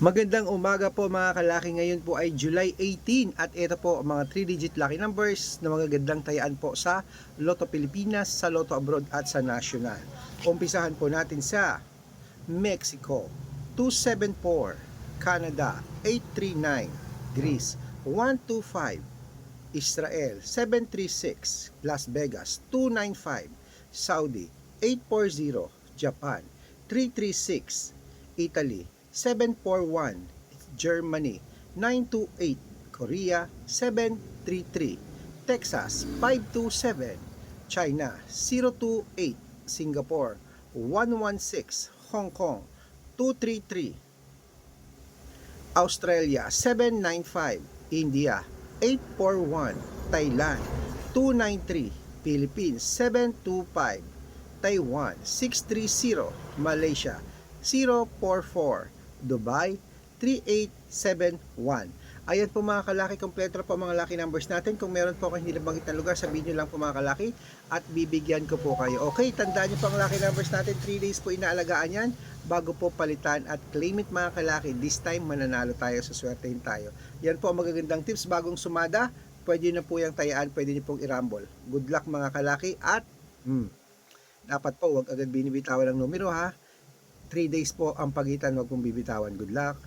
Magandang umaga po mga kalaki. Ngayon po ay July 18 at ito po ang mga 3-digit lucky numbers na magagandang tayaan po sa Lotto Pilipinas, sa Lotto Abroad at sa National. Umpisahan po natin sa Mexico. 274, Canada. 839, Greece. 125, Israel. 736, Las Vegas. 295, Saudi. 840, Japan. 336, Italy 741, Germany. 928, Korea. 733, Texas. 527, China. 028, Singapore. 116, Hong Kong. 233, Australia 795, India. 841, Thailand. 293, Philippines. 725, Taiwan. 630, Malaysia. 044, Dubai 3871. Ayan po mga kalaki, kompleto po mga lucky numbers natin. Kung meron po kayo hindi nabanggit na lugar, sabihin nyo lang po mga kalaki at bibigyan ko po kayo. Okay, tandaan nyo po ang lucky numbers natin. 3 days po inaalagaan yan bago po palitan at claim it mga kalaki. This time mananalo tayo, suswertein tayo. Yan po ang magagandang tips bagong sumada. Pwede na po yung tayaan, pwede nyo pong irambol. Good luck mga kalaki at hmm, dapat po wag agad binibitawan ng numero ha. 3 days po ang pagitan, wag pong bibitawan. Good luck.